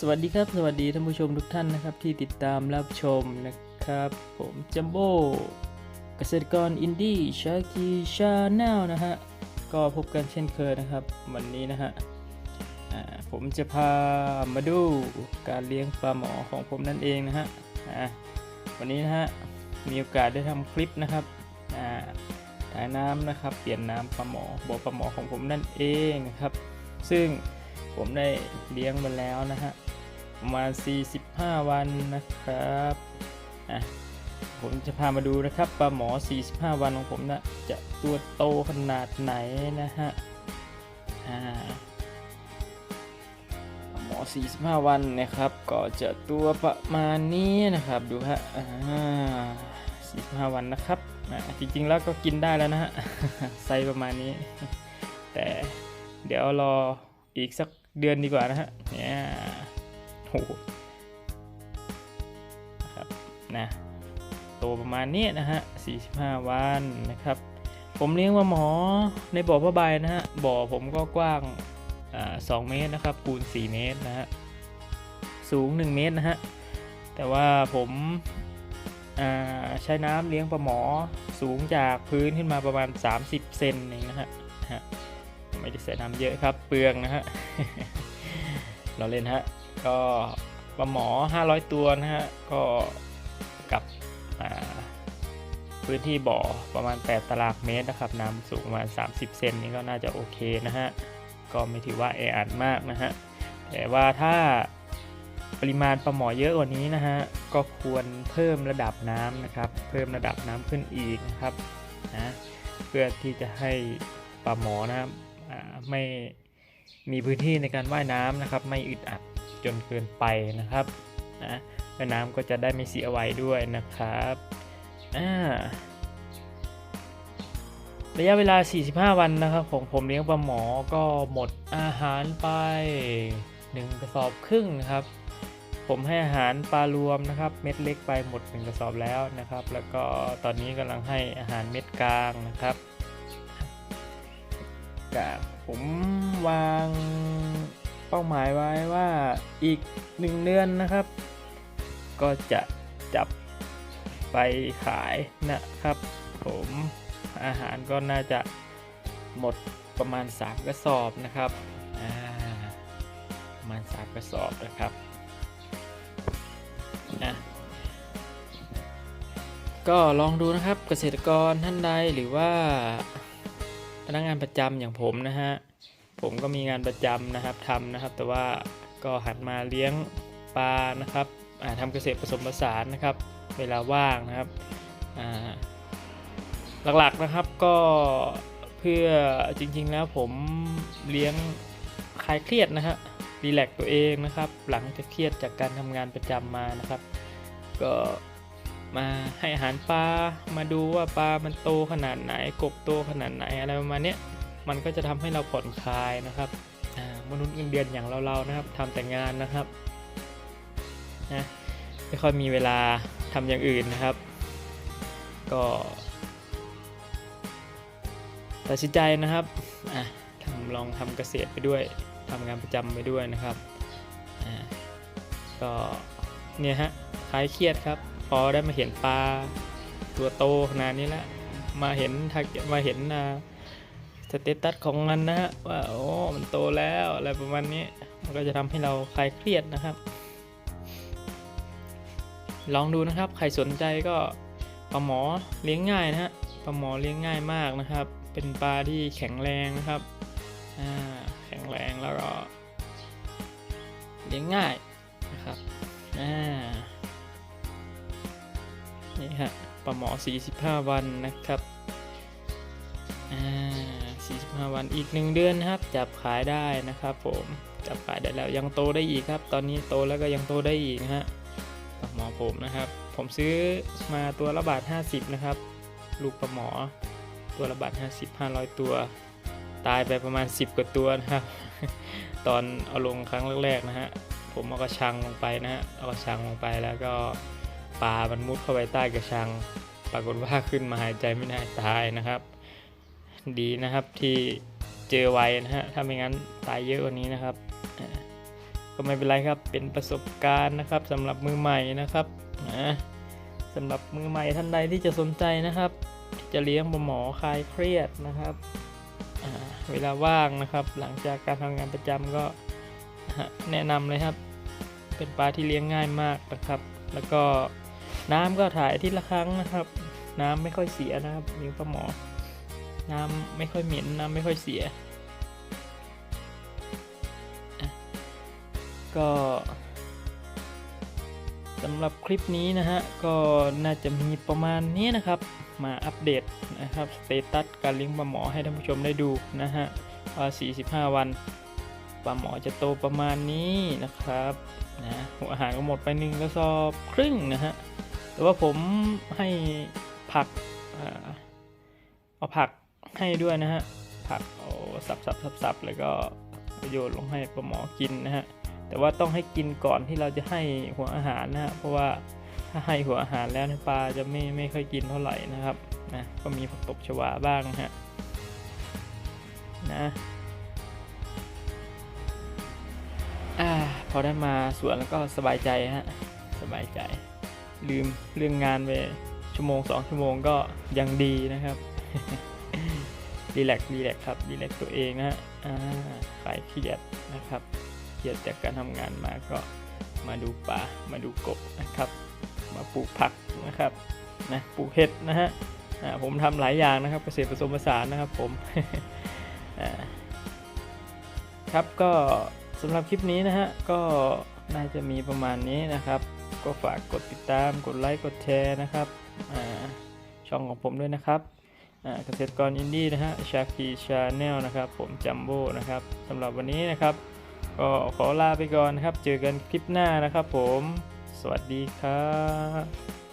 สวัสดีครับสวัสดีท่านผู้ชมทุกท่านนะครับที่ติดตามรับชมนะครับผมจัมโบ้เกษตรกรอินดี้ชาคีชาแนลนะฮะก็พบกันเช่นเคยนะครับ วันนี้นะฮะผมจะพามาดูการเลี้ยงปลาหมอของผมนั่นเองนะฮะวันนี้นะฮะมีโอกาสได้ทำคลิปนะครับถ่ายน้ำนะครับ เปลี่ยนน้ำปลาหมอบ่อปลาหมอของผมนั่นเองนะครับ ซึ่งผมได้เลี้ยงมาแล้วนะฮะ ประมาณ 45 วันนะครับอะผมจะพามาดูนะครับปลาหมอ 45 วันของผมนะจะตัวโตขนาดไหนนะฮะอ่าปลาหมอ 45 วันนะครับ ก็จะตัวประมาณนี้นะครับ ดูฮะอ่า45 วันนะครับอะจริงๆแล้วก็กินได้แล้วนะฮะไซประมาณนี้ แต่เดี๋ยวรออีกสักเดือนดีกว่านะฮะเนี่ย โหนะครับนะโตประมาณนี้นะฮะ 45 วันนะครับ ผมเลี้ยงมาหมอในบ่อผ้าใบนะฮะ บ่อผมก็กว้างอ่า2เมตรนะครับ คูณ 4 เมตรนะฮะ สูง 1 เมตรนะฮะ แต่ว่าผมาใช้น้ำเลี้ยงปลาหมอสูงจากพื้นขึ้นมาประมาณ 30 เซนเองนนะฮะไม่ได้ใส่น้ำเยอะครับ เปลืองนะฮะ เราเล่นฮะ ก็ปลาหมอ 500 ตัวนะฮะ ก็กับพื้นที่บ่อประมาณ 8 ตารางเมตรนะครับ น้ำสูงประมาณ 30 เซนนี่ก็น่าจะโอเคนะฮะ ก็ไม่ถือว่าแออัดมากนะฮะ แต่ว่าถ้าปริมาณปลาหมอเยอะกว่านี้นะฮะ ก็ควรเพิ่มระดับน้ำนะครับ เพิ่มระดับน้ำขึ้นอีกนะครับนะเพื่อที่จะให้ปลาหมอนะครับไม่มีพื้นที่ในการว่ายน้ำนะครับ ไม่อึดอัด จนเกินไปนะครับนะแม่น้ำก็จะได้ไม่เสียไวด้วยนะครับอ่าระยะเวลา 45 วันนะครับของผมเลี้ยงปลาหมอก็หมดอาหารไป 1 กระสอบครึ่งนะครับ ผมให้อาหารปลารวมนะครับ เม็ดเล็กไปหมด 1 กระสอบแล้วนะครับ แล้วก็ตอนนี้กำลังให้อาหารเม็ดกลางนะครับกับผมวาง เป้าหมายไว้ว่าอีกหนึ่งเดือนนะครับ ก็จะจับไปขายนะครับ ผมอาหารก็น่าจะหมดประมาณ 3 กระสอบนะครับประมาณ 3 กระสอบนะครับอะก็ลองดูนะครับเกษตรกรท่านใดหรือว่าพนักงานประจำอย่างผมนะฮะ ผมก็มีงานประจำนะครับทำนะครับ แต่ว่าก็หันมาเลี้ยงปลานะครับทำเกษตรผสมผสานนะครับ เวลาว่างนะครับหลักๆนะครับก็เพื่อจริงๆแล้วผมเลี้ยงคลายเครียดนะฮะรีแลกตัวเองนะครับ หลังจากเครียดจากการทำงานประจำมานะครับ ก็มาให้อาหารปลามาดูว่าปลามันโตขนาดไหน กบโตขนาดไหนอะไรประมาณนี้ มันก็จะทำให้เราผ่อนคลายนะครับมนุษย์เงินเดือนอย่างเราๆนะครับทำแต่งานนะครับนะไม่ค่อยมีเวลาทำอย่างอื่นนะครับ ก็ตัดสินใจนะครับอะทำลองทำเกษตรไปด้วยทำงานประจำไปด้วยนะครับอ่าก็เนี่ยฮะคลายเครียดครับพอได้มาเห็นปลาตัวโตขนาดนี้แล้วมาเห็นทักมาเห็นอ่า สเตตัสของมันนะฮะว่าโอ้มันโตแล้วอะไรประมาณนี้มันก็จะทำให้เราคลายเครียดนะครับ ลองดูนะครับใครสนใจก็ปลาหมอเลี้ยงง่ายนะฮะปลาหมอเลี้ยงง่ายมากนะครับ เป็นปลาที่แข็งแรงนะครับอ่าแข็งแรงแล้วก็เลี้ยงง่ายนะครับอ่านี่ฮะปลาหมอ 45 วันนะครับอ่า 5 วันอีก 1 เดือนนะครับ จับขายได้นะครับ ผมจับขายได้แล้วยังโตได้อีกครับ ตอนนี้โตแล้วก็ยังโตได้อีกนะฮะปลาหมอผมนะครับ ผมซื้อมาตัวละบาท 50 นะครับ ลูกปลาหมอ ตัวละบาท 50 500 ตัว ตายไปประมาณ 10 กว่าตัวนะครับ ตอนเอาลงครั้งแรกๆนะฮะผมเอากระชังลงไปนะฮะเอากระชังลงไปแล้วก็ปลามันมุดเข้าไปใต้กระชัง ปรากฏว่าขึ้นมาหายใจไม่ได้ตายนะครับ ดีนะครับที่เจอไวนะฮะถ้าไม่งั้นตายเยอะกว่านี้นะครับ ก็ไม่เป็นไรครับเป็นประสบการณ์นะครับสำหรับมือใหม่นะครับนะสำหรับมือใหม่ท่านใดที่จะสนใจนะครับ จะเลี้ยงปลาหมอคลายเครียดนะครับเวลาว่างนะครับ หลังจากการทำงานประจำก็แนะนำเลยครับ เป็นปลาที่เลี้ยงง่ายมากนะครับ แล้วก็น้ำก็ถ่ายทิตย์ละครั้งนะครับ น้ำไม่ค่อยเสียนะครับเลี้ยงปลาหมอ น้ำไม่ค่อยเหม็นน้ำไม่ค่อยเสีย ก็สำหรับคลิปนี้นะฮะ ก็น่าจะมีประมาณนี้นะครับ มาอัปเดตนะครับสเตตัสการเลี้ยงปลาหมอให้ท่านผู้ชมได้ดูนะฮะว่า45 วันปลาหมอจะโตประมาณนี้นะครับนะหัวอาหารก็หมดไปหนึ่งกระสอบครึ่งนะฮะแต่ว่าผมให้ผักเอาผัก ให้ด้วยนะฮะ ผักเอาสับสับสับสับแล้วก็โยนลงให้ปลาหมอกินนะฮะ แต่ว่าต้องให้กินก่อนที่เราจะให้หัวอาหารนะฮะ เพราะว่าถ้าให้หัวอาหารแล้วเนี่ยปลาจะไม่ไม่ค่อยกินเท่าไหร่นะครับนะก็มีผักตบชวาบ้างนะฮะนะอ่าพอได้มาสวนแล้วก็สบายใจฮะสบายใจ ลืมเรื่องงานไปชั่วโมงสองชั่วโมงก็ยังดีนะครับ รีแลกซ์รีแลกซ์ครับรีแลกซ์ตัวเองนะฮะอ่าคลายเครียดนะครับเครียดจากการทำงานมาก็มาดูป่ามาดูกบนะครับ มาปลูกผักนะครับนะปลูกเห็ดนะฮะผมทำหลายอย่างนะครับเกษตรผสมผสานนะครับผมครับก็สำหรับคลิปนี้นะฮะก็น่าจะมีประมาณนี้นะครับ ก็ฝากกดติดตามกดไลค์กดแชร์นะครับช่องของผมด้วยนะครับ เกษตรกรอินดี้นะฮะชาคีชาแนลนะครับ ผมจัมโบ้นะครับสำหรับวันนี้นะครับ ก็ขอลาไปก่อนนะครับ เจอกันคลิปหน้านะครับผม สวัสดีครับ